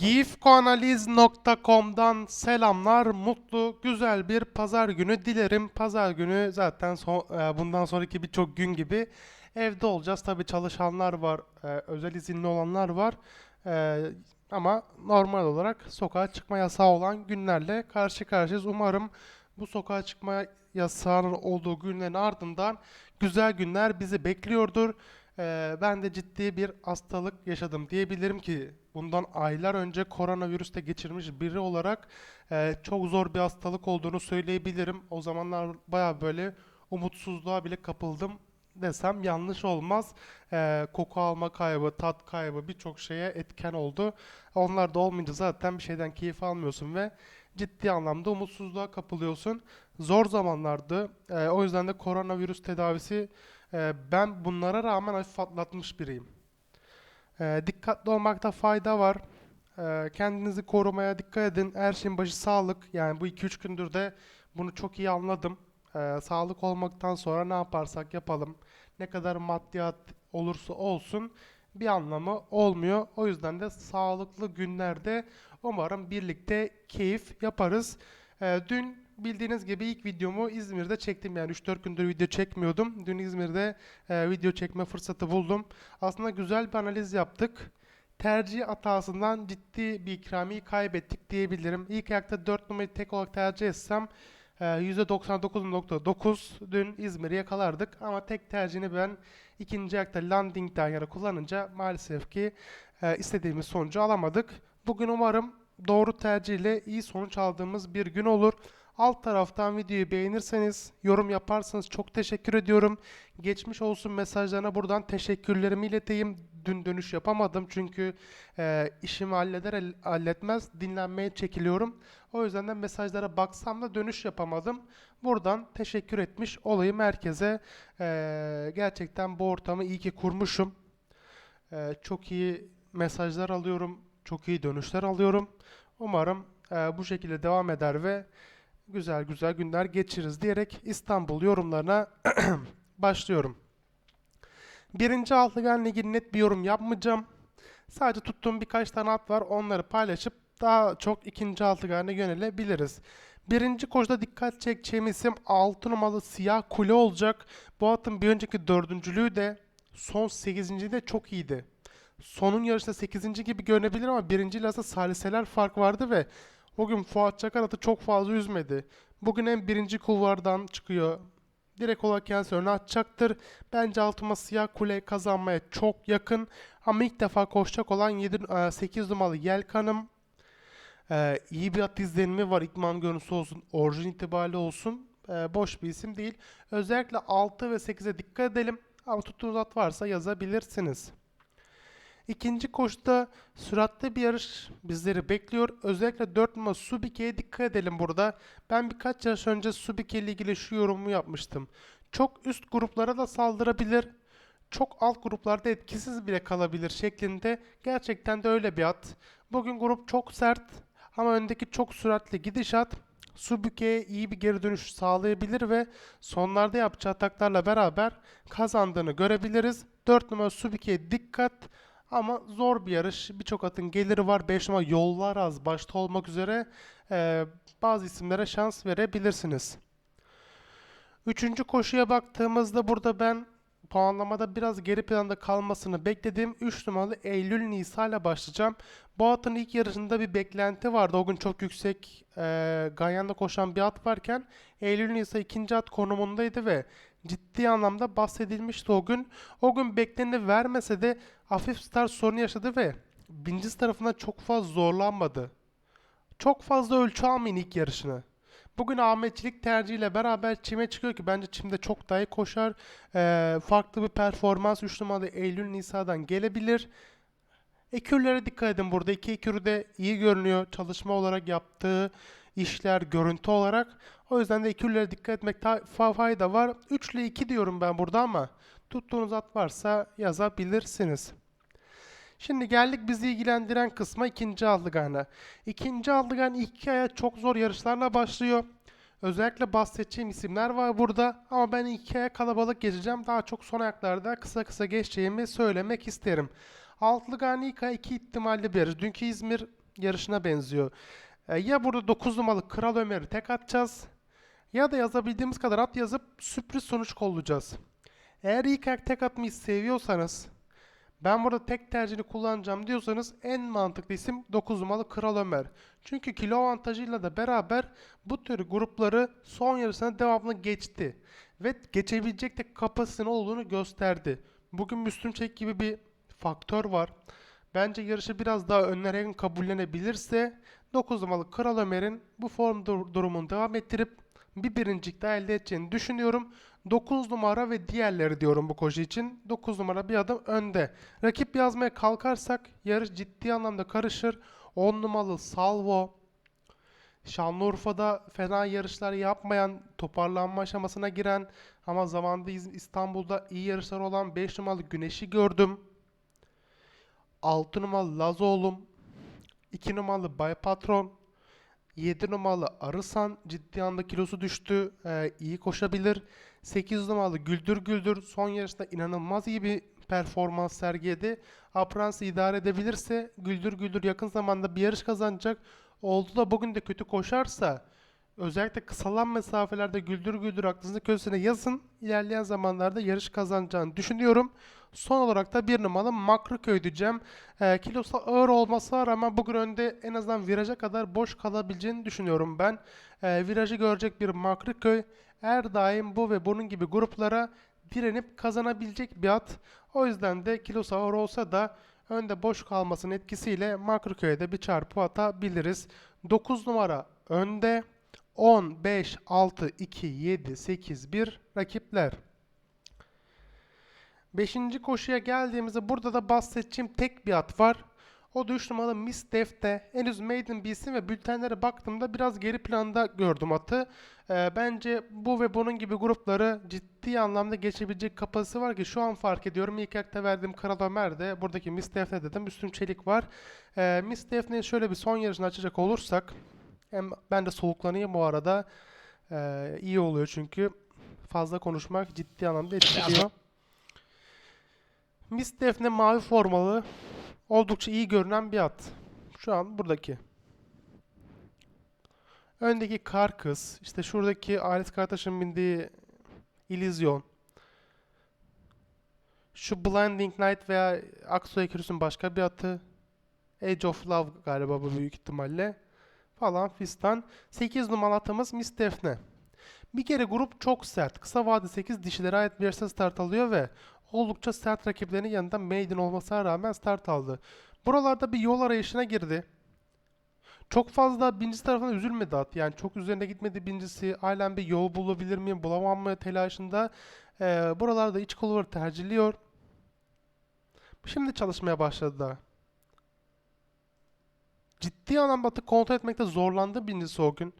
Gifkoanaliz.com'dan selamlar. Mutlu, güzel bir pazar günü dilerim. Pazar günü zaten son, e, bundan sonraki birçok gün gibi evde olacağız. Tabii çalışanlar var, e, özel izinli olanlar var. E, ama normal olarak sokağa çıkma yasağı olan günlerle karşı karşıyayız. Umarım bu sokağa çıkma yasağının olduğu günlerin ardından güzel günler bizi bekliyordur. Ben de ciddi bir hastalık yaşadım diyebilirim ki bundan aylar önce koronavirüste geçirmiş biri olarak çok zor bir hastalık olduğunu söyleyebilirim. O zamanlar baya böyle umutsuzluğa bile kapıldım desem yanlış olmaz. Koku alma kaybı, tat kaybı birçok şeye etken oldu. Onlar da olmayınca zaten bir şeyden keyif almıyorsun ve ciddi anlamda umutsuzluğa kapılıyorsun. Zor zamanlardı. O yüzden de koronavirüs tedavisi ee, ben bunlara rağmen hafif atlatmış biriyim. Ee, dikkatli olmakta fayda var. Ee, kendinizi korumaya dikkat edin. Her şeyin başı sağlık. Yani bu 2-3 gündür de bunu çok iyi anladım. Ee, sağlık olmaktan sonra ne yaparsak yapalım, ne kadar maddiyat olursa olsun bir anlamı olmuyor. O yüzden de sağlıklı günlerde umarım birlikte keyif yaparız. Ee, dün bildiğiniz gibi ilk videomu İzmir'de çektim. Yani 3-4 gündür video çekmiyordum. Dün İzmir'de e, video çekme fırsatı buldum. Aslında güzel bir analiz yaptık. Tercih hatasından ciddi bir ikramiyi kaybettik diyebilirim. İlk ayakta 4 numarayı tek olarak tercih etsem e, %99.9 dün İzmir'i yakalardık. Ama tek tercihini ben ikinci ayakta landing'den yana kullanınca maalesef ki e, istediğimiz sonucu alamadık. Bugün umarım doğru tercihle iyi sonuç aldığımız bir gün olur. Alt taraftan videoyu beğenirseniz, yorum yaparsanız çok teşekkür ediyorum. Geçmiş olsun mesajlarına buradan teşekkürlerimi ileteyim. Dün dönüş yapamadım çünkü e, işimi halleder halletmez dinlenmeye çekiliyorum. O yüzden de mesajlara baksam da dönüş yapamadım. Buradan teşekkür etmiş olayım herkese. E, gerçekten bu ortamı iyi ki kurmuşum. E, çok iyi mesajlar alıyorum, çok iyi dönüşler alıyorum. Umarım e, bu şekilde devam eder ve güzel güzel günler geçiririz diyerek İstanbul yorumlarına başlıyorum. Birinci Altıgen Ligi'nin net bir yorum yapmayacağım. Sadece tuttuğum birkaç tane at var. Onları paylaşıp daha çok ikinci Altıgen'e yönelebiliriz. Birinci koşuda dikkat çekeceğim isim 6 numaralı Siyah Kule olacak. Bu atın bir önceki dördüncülüğü de son 8. de çok iyiydi. Sonun yarışta 8. gibi görünebilir ama birinci ile saliseler fark vardı ve o gün Fuat Çakar atı çok fazla üzmedi. Bugün hem birinci kulvardan çıkıyor. Direkt olarak kendisi öne atacaktır. Bence altıma siyah kule kazanmaya çok yakın. Ama ilk defa koşacak olan 7, 8 numaralı Yelkan'ım. Ee, iyi bir at izlenimi var. İkman görüntüsü olsun, orijin itibariyle olsun. Ee, boş bir isim değil. Özellikle 6 ve 8'e dikkat edelim. Ama tuttuğunuz at varsa yazabilirsiniz. İkinci koşuda süratli bir yarış bizleri bekliyor. Özellikle 4 numara Subike'ye dikkat edelim burada. Ben birkaç yarış önce Subike ile ilgili şu yorumu yapmıştım. Çok üst gruplara da saldırabilir. Çok alt gruplarda etkisiz bile kalabilir şeklinde. Gerçekten de öyle bir at. Bugün grup çok sert ama öndeki çok süratli gidişat Subike'ye iyi bir geri dönüş sağlayabilir ve sonlarda yapacağı ataklarla beraber kazandığını görebiliriz. 4 numara Subike'ye dikkat. Ama zor bir yarış. Birçok atın geliri var. 5 numara yollar az başta olmak üzere eee, bazı isimlere şans verebilirsiniz. Üçüncü koşuya baktığımızda burada ben puanlamada biraz geri planda kalmasını beklediğim 3 numaralı Eylül Nisa ile başlayacağım. Bu atın ilk yarışında bir beklenti vardı. O gün çok yüksek eee Ganyan'da koşan bir at varken Eylül Nisa ikinci at konumundaydı ve ciddi anlamda bahsedilmişti o gün. O gün bekleneni vermese de hafif start sorunu yaşadı ve birinci tarafından çok fazla zorlanmadı. Çok fazla ölçü almayın ilk yarışını. Bugün Ahmetçilik tercihiyle beraber çime çıkıyor ki bence çimde çok daha iyi koşar. Ee, farklı bir performans 3 numaralı Eylül Nisa'dan gelebilir. Ekürlere dikkat edin burada. İki ekürü de iyi görünüyor. Çalışma olarak yaptığı işler, görüntü olarak. O yüzden de ekürlere dikkat etmekte fa- fayda var. 3 ile 2 diyorum ben burada ama tuttuğunuz at varsa yazabilirsiniz. Şimdi geldik bizi ilgilendiren kısma ikinci aldıgana. İkinci aldıgan ilk aya çok zor yarışlarla başlıyor. Özellikle bahsedeceğim isimler var burada ama ben ilk aya kalabalık geçeceğim. Daha çok son ayaklarda kısa kısa geçeceğimi söylemek isterim. Altılı Gani ilk ay iki ihtimalli bir yarış. Dünkü İzmir yarışına benziyor. E, ya burada 9 numaralı Kral Ömer'i tek atacağız ya da yazabildiğimiz kadar at yazıp sürpriz sonuç kollayacağız. Eğer ilk ayak tek atmayı seviyorsanız ben burada tek tercihini kullanacağım diyorsanız en mantıklı isim 9 numaralı Kral Ömer. Çünkü kilo avantajıyla da beraber bu tür grupları son yarısına devamlı geçti. Ve geçebilecek de kapasitesi olduğunu gösterdi. Bugün Müslüm Çelik gibi bir faktör var. Bence yarışı biraz daha önlere kabullenebilirse 9 numaralı Kral Ömer'in bu form dur- durumunu devam ettirip bir birincilik daha elde edeceğini düşünüyorum. 9 numara ve diğerleri diyorum bu koşu için. 9 numara bir adım önde. Rakip yazmaya kalkarsak yarış ciddi anlamda karışır. 10 numaralı Salvo, Şanlıurfa'da fena yarışlar yapmayan, toparlanma aşamasına giren ama zamanında İz- İstanbul'da iyi yarışlar olan 5 numaralı Güneş'i gördüm. 6 numaralı Lazoğlum, 2 numaralı Bay Patron, 7 numaralı Arısan ciddi anda kilosu düştü. Ee, iyi koşabilir. 8 numaralı Güldür Güldür son yarışta inanılmaz iyi bir performans sergiledi. Aprans idare edebilirse Güldür Güldür yakın zamanda bir yarış kazanacak. Oldu da bugün de kötü koşarsa özellikle kısalan mesafelerde Güldür Güldür aklınızda köşesine yazın. İlerleyen zamanlarda yarış kazanacağını düşünüyorum. Son olarak da bir numaralı Makroköy diyeceğim. Ee, kilosu ağır olmasına rağmen bugün önde en azından viraja kadar boş kalabileceğini düşünüyorum ben. Ee, virajı görecek bir Makroköy her daim bu ve bunun gibi gruplara direnip kazanabilecek bir at. O yüzden de kilosu ağır olsa da önde boş kalmasının etkisiyle Makroköy'e de bir çarpı atabiliriz. 9 numara önde. 10, 5, 6, 2, 7, 8, 1 rakipler. Beşinci koşuya geldiğimizde burada da bahsedeceğim tek bir at var. O da 3 numaralı Miss Def'te. Henüz Maiden bilsin ve bültenlere baktığımda biraz geri planda gördüm atı. Ee, bence bu ve bunun gibi grupları ciddi anlamda geçebilecek kapasitesi var ki şu an fark ediyorum. İlk ayakta verdiğim Kral Ömer'de buradaki Miss Def'te dedim. Üstüm Çelik var. Ee, Miss Def'nin şöyle bir son yarışını açacak olursak hem ben de soluklanayım bu arada. Ee, iyi oluyor çünkü fazla konuşmak ciddi anlamda etkiliyor. Miss Defne mavi formalı oldukça iyi görünen bir at. Şu an buradaki. Öndeki kar kız, işte şuradaki Alet Kartaş'ın bindiği İllüzyon. Şu Blinding Light veya Aksu Ekürüs'ün başka bir atı. Age of Love galiba bu büyük ihtimalle. Falan fistan. 8 numaralı atımız Miss Defne. Bir kere grup çok sert. Kısa vade 8 dişilere ait bir start alıyor ve oldukça sert rakiplerinin yanında maiden olmasına rağmen start aldı. Buralarda bir yol arayışına girdi. Çok fazla birincisi tarafından üzülmedi at. Yani çok üzerine gitmedi birincisi. Halen bir yol bulabilir miyim, bulamam mı telaşında. Ee, buralarda iç kolları tercihliyor. Şimdi çalışmaya başladı da. Ciddi anlamda kontrol etmekte zorlandı birincisi o gün.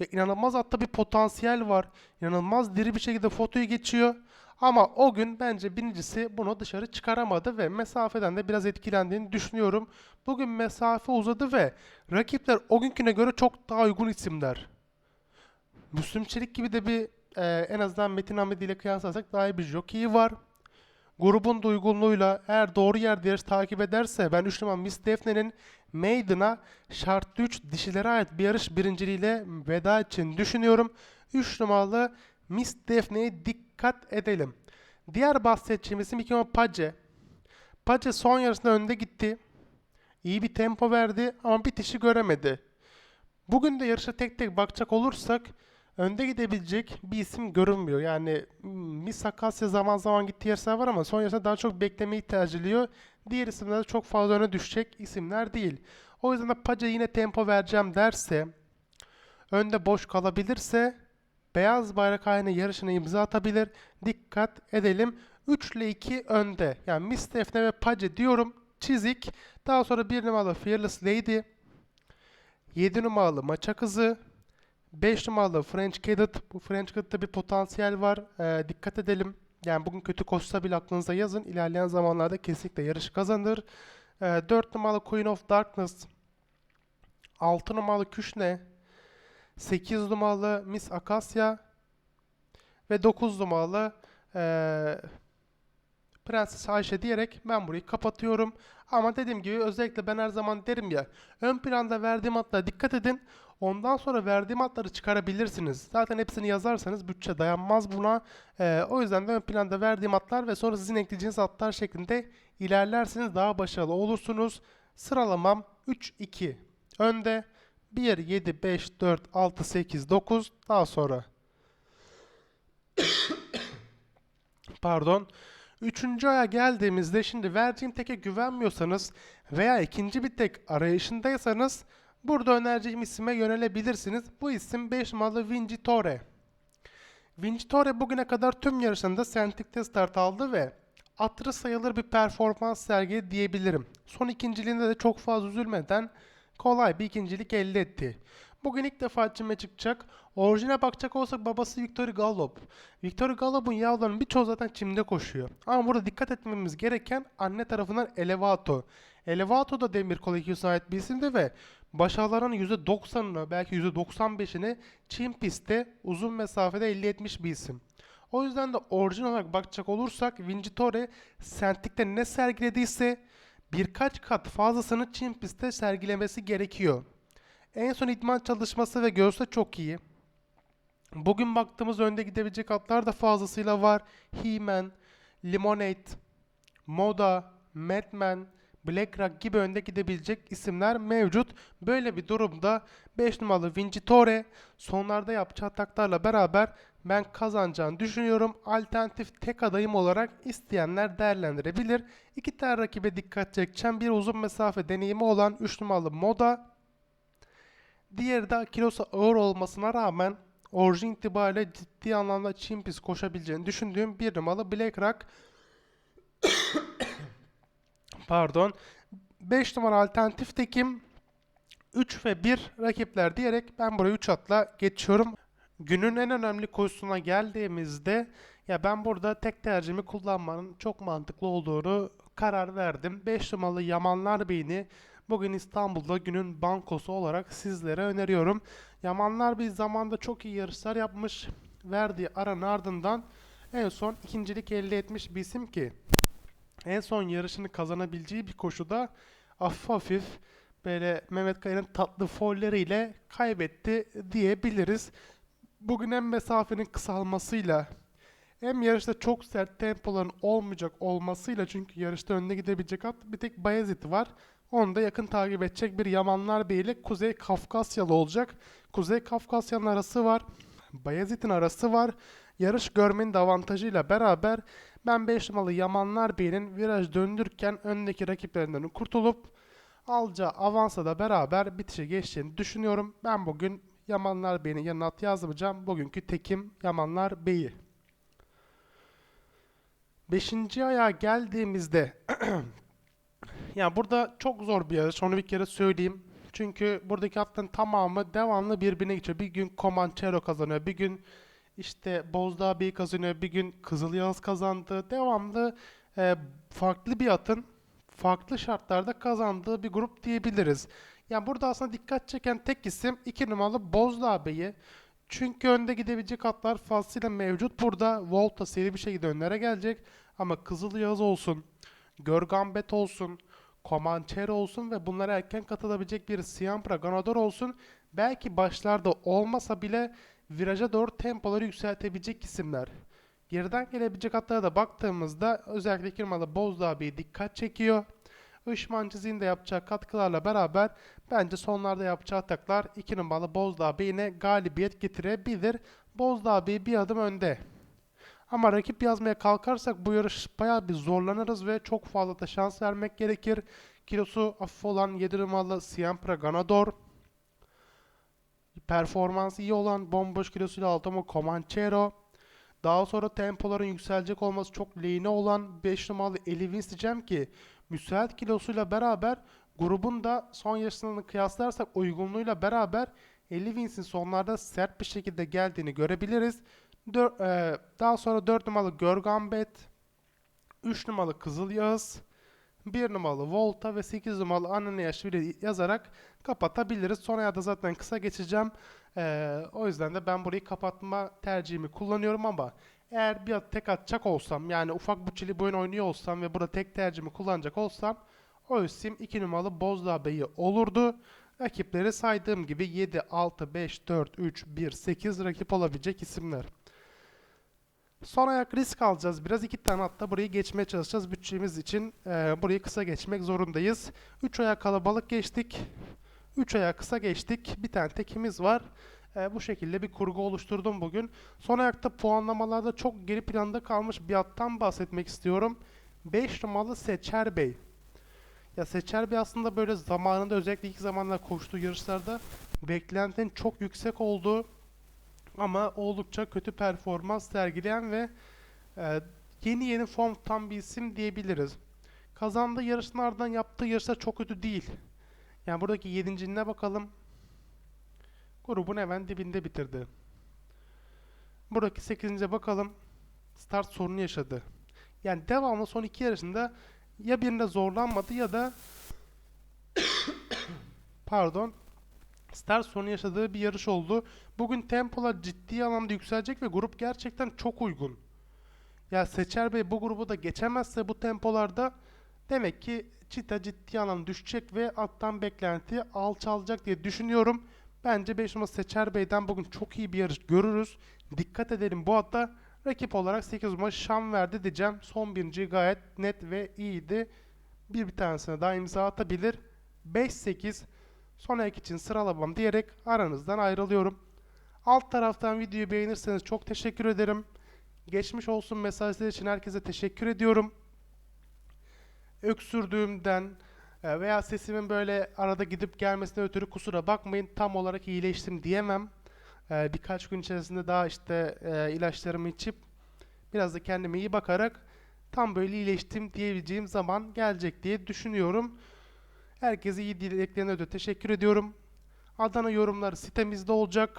Ya inanılmaz atta bir potansiyel var. İnanılmaz diri bir şekilde fotoyu geçiyor. Ama o gün bence birincisi bunu dışarı çıkaramadı ve mesafeden de biraz etkilendiğini düşünüyorum. Bugün mesafe uzadı ve rakipler o günküne göre çok daha uygun isimler. Müslüm Çelik gibi de bir e, en azından Metin Ahmet ile kıyaslarsak daha iyi bir jockey var. Grubun da uygunluğuyla eğer doğru yerde yarış takip ederse ben 3 numara Miss Defne'nin Maiden'a şartlı 3 dişilere ait bir yarış birinciliğiyle veda için düşünüyorum. 3 numaralı Miss Defne'ye dikkat edelim. Diğer bahsedeceğimiz isim 2 numara Pace. Pace son yarısında önde gitti. İyi bir tempo verdi ama bitişi göremedi. Bugün de yarışa tek tek bakacak olursak önde gidebilecek bir isim görünmüyor. Yani Miss Akasya zaman zaman gittiği yarışlar var ama son yarışta daha çok beklemeyi tercihliyor. Diğer isimler de çok fazla öne düşecek isimler değil. O yüzden de Pace yine tempo vereceğim derse, önde boş kalabilirse beyaz bayrak haline yarışına imza atabilir. Dikkat edelim. 3 ile 2 önde. Yani Miss Defne ve Pace diyorum. Çizik. Daha sonra 1 numaralı Fearless Lady. 7 numaralı Maça Kızı. 5 numaralı French Cadet. Bu French Cadet'ta bir potansiyel var. Ee, dikkat edelim. Yani bugün kötü koşsa bile aklınıza yazın. İlerleyen zamanlarda kesinlikle yarış kazanır. Ee, 4 numaralı Queen of Darkness. 6 numaralı Küşne. 8 numaralı Miss Akasya. Ve 9 numaralı ee, Prenses Ayşe diyerek ben burayı kapatıyorum. Ama dediğim gibi özellikle ben her zaman derim ya ön planda verdiğim atlara dikkat edin. Ondan sonra verdiğim atları çıkarabilirsiniz. Zaten hepsini yazarsanız bütçe dayanmaz buna. Ee, o yüzden de ön planda verdiğim atlar ve sonra sizin ekleyeceğiniz atlar şeklinde ilerlerseniz daha başarılı olursunuz. Sıralamam 3-2 önde. 1, 7, 5, 4, 6, 8, 9 daha sonra. Pardon. Üçüncü aya geldiğimizde şimdi verdiğim teke güvenmiyorsanız veya ikinci bir tek arayışındaysanız burada önereceğim isime yönelebilirsiniz. Bu isim 5 numaralı Vincitore. Vincitore bugüne kadar tüm yarışlarında Sentik'te start aldı ve hatırı sayılır bir performans sergiledi diyebilirim. Son ikinciliğinde de çok fazla üzülmeden kolay bir ikincilik elde etti. Bugün ilk defa çime çıkacak. Orijine bakacak olsak babası Victor Gallop. Victor Gallop'un yavrularının birçoğu zaten çimde koşuyor. Ama burada dikkat etmemiz gereken anne tarafından Elevato. Elevato da demir kol ikiye ait bir isimdi ve başarılarının %90'ını belki %95'ini çim pistte uzun mesafede elde etmiş bir isim. O yüzden de orijin olarak bakacak olursak Vincitore Sentik'te ne sergilediyse birkaç kat fazlasını çim pistte sergilemesi gerekiyor. En son idman çalışması ve göğüs de çok iyi. Bugün baktığımız önde gidebilecek atlar da fazlasıyla var. He-Man, Lemonade, Moda, Madman, BlackRock gibi önde gidebilecek isimler mevcut. Böyle bir durumda 5 numaralı Vincitore sonlarda yapacağı taklarla beraber ben kazanacağını düşünüyorum. Alternatif tek adayım olarak isteyenler değerlendirebilir. İki tane rakibe dikkat çekeceğim. Bir uzun mesafe deneyimi olan 3 numaralı Moda. Diğeri de kilosu ağır olmasına rağmen orijin itibariyle ciddi anlamda çimpis koşabileceğini düşündüğüm bir numaralı BlackRock. Pardon. 5 numara alternatif tekim 3 ve 1 rakipler diyerek ben buraya 3 atla geçiyorum. Günün en önemli koşusuna geldiğimizde ya ben burada tek tercihimi kullanmanın çok mantıklı olduğunu karar verdim. 5 numaralı Yamanlar Beyni bugün İstanbul'da günün bankosu olarak sizlere öneriyorum. Yamanlar Bey zamanda çok iyi yarışlar yapmış. Verdiği aranın ardından en son ikincilik elde etmiş bir isim ki en son yarışını kazanabileceği bir koşuda hafif hafif böyle Mehmet Kaya'nın tatlı folleriyle kaybetti diyebiliriz. Bugün hem mesafenin kısalmasıyla hem yarışta çok sert tempoların olmayacak olmasıyla çünkü yarışta önde gidebilecek at bir tek Bayezid var. Onu da yakın takip edecek bir Yamanlar Bey Kuzey Kafkasyalı olacak. Kuzey Kafkasya'nın arası var. Bayezid'in arası var. Yarış görmenin de avantajıyla beraber ben 5 numaralı Yamanlar Bey'in viraj döndürürken öndeki rakiplerinden kurtulup alacağı avansa da beraber bitişe geçeceğini düşünüyorum. Ben bugün Yamanlar Bey'in yanına at yazmayacağım. Bugünkü tekim Yamanlar Bey'i. Beşinci ayağa geldiğimizde ya burada çok zor bir yarış. Onu bir kere söyleyeyim. Çünkü buradaki atların tamamı devamlı birbirine geçiyor. Bir gün Comanchero kazanıyor. Bir gün işte Bozdağ Bey kazanıyor. Bir gün Kızıl Yağız kazandı. Devamlı e, farklı bir atın farklı şartlarda kazandığı bir grup diyebiliriz. Yani burada aslında dikkat çeken tek isim 2 numaralı Bozdağ Bey'i. Çünkü önde gidebilecek atlar fazlasıyla mevcut. Burada Volta seri bir şekilde önlere gelecek. Ama Kızıl Yağız olsun, Görgambet olsun, Comanchero olsun ve bunlara erken katılabilecek bir Siampra Ganador olsun. Belki başlarda olmasa bile viraja doğru tempoları yükseltebilecek isimler. Geriden gelebilecek atlara da baktığımızda özellikle 2 numaralı Bozdağ Bey dikkat çekiyor. Işman Çizik'in de yapacağı katkılarla beraber bence sonlarda yapacağı ataklar 2 numaralı Bozdağ Bey'ine galibiyet getirebilir. Bozdağ Bey bir adım önde. Ama rakip yazmaya kalkarsak bu yarış bayağı bir zorlanırız ve çok fazla da şans vermek gerekir. Kilosu hafif olan 7 numaralı Siampra Ganador. Performansı iyi olan bomboş kilosuyla Altomo Comanchero. Daha sonra tempoların yükselecek olması çok lehine olan 5 numaralı Elivins diyeceğim ki müsait kilosuyla beraber grubun da son yarışlarını kıyaslarsak uygunluğuyla beraber Elivins'in sonlarda sert bir şekilde geldiğini görebiliriz. Dör, e, daha sonra 4 numaralı Görgambet, 3 numaralı Kızıl Yağız, 1 numaralı Volta ve 8 numaralı Ananiashvili yazarak kapatabiliriz. Sonra da zaten kısa geçeceğim. Ee, o yüzden de ben burayı kapatma tercihimi kullanıyorum ama Eğer bir tek atacak olsam yani ufak bütçeli bir oyun oynuyor olsam ve burada tek tercihimi kullanacak olsam o isim 2 numaralı Bozdağ Bey'i olurdu. Rakipleri saydığım gibi 7, 6, 5, 4, 3, 1, 8 rakip olabilecek isimler. Son ayak risk alacağız. Biraz iki tane hatta burayı geçmeye çalışacağız. Bütçemiz için eee, burayı kısa geçmek zorundayız. 3 ayak kalabalık geçtik. 3 ayak kısa geçtik. Bir tane tekimiz var. Eee, bu şekilde bir kurgu oluşturdum bugün. Son ayakta puanlamalarda çok geri planda kalmış bir attan bahsetmek istiyorum. 5 numaralı Seçer Bey. Ya Seçer Bey aslında böyle zamanında özellikle ilk zamanlar koştuğu yarışlarda beklentinin çok yüksek olduğu ama oldukça kötü performans sergileyen ve e, yeni yeni form tam bir isim diyebiliriz. Kazandığı yarışın ardından yaptığı yarışlar çok kötü değil. Yani buradaki yedinciliğine bakalım. Grubun hemen dibinde bitirdi. Buradaki 8. bakalım. Start sorunu yaşadı. Yani devamlı son iki yarışında ya birinde zorlanmadı ya da pardon start sorunu yaşadığı bir yarış oldu. Bugün tempolar ciddi anlamda yükselecek ve grup gerçekten çok uygun. Ya Seçer Bey bu grubu da geçemezse bu tempolarda demek ki Çita ciddi anlamda düşecek ve attan beklenti alçalacak diye düşünüyorum. Bence 5 numara Seçer Bey'den bugün çok iyi bir yarış görürüz. Dikkat edelim bu hatta rakip olarak 8 numara şan verdi diyeceğim. Son birinci gayet net ve iyiydi. Bir bir tanesine daha imza atabilir. 5-8 son ayak için sıralamam diyerek aranızdan ayrılıyorum. Alt taraftan videoyu beğenirseniz çok teşekkür ederim. Geçmiş olsun mesajlar için herkese teşekkür ediyorum. Öksürdüğümden e, veya sesimin böyle arada gidip gelmesine ötürü kusura bakmayın. Tam olarak iyileştim diyemem. E, Birkaç gün içerisinde daha işte e, ilaçlarımı içip biraz da kendime iyi bakarak tam böyle iyileştim diyebileceğim zaman gelecek diye düşünüyorum. Herkese iyi dileklerine ötürü teşekkür ediyorum. Adana yorumları sitemizde olacak.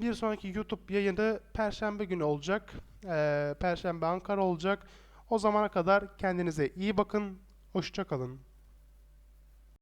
Bir sonraki YouTube yayını Perşembe günü olacak. Ee, Perşembe Ankara olacak. O zamana kadar kendinize iyi bakın. Hoşça kalın.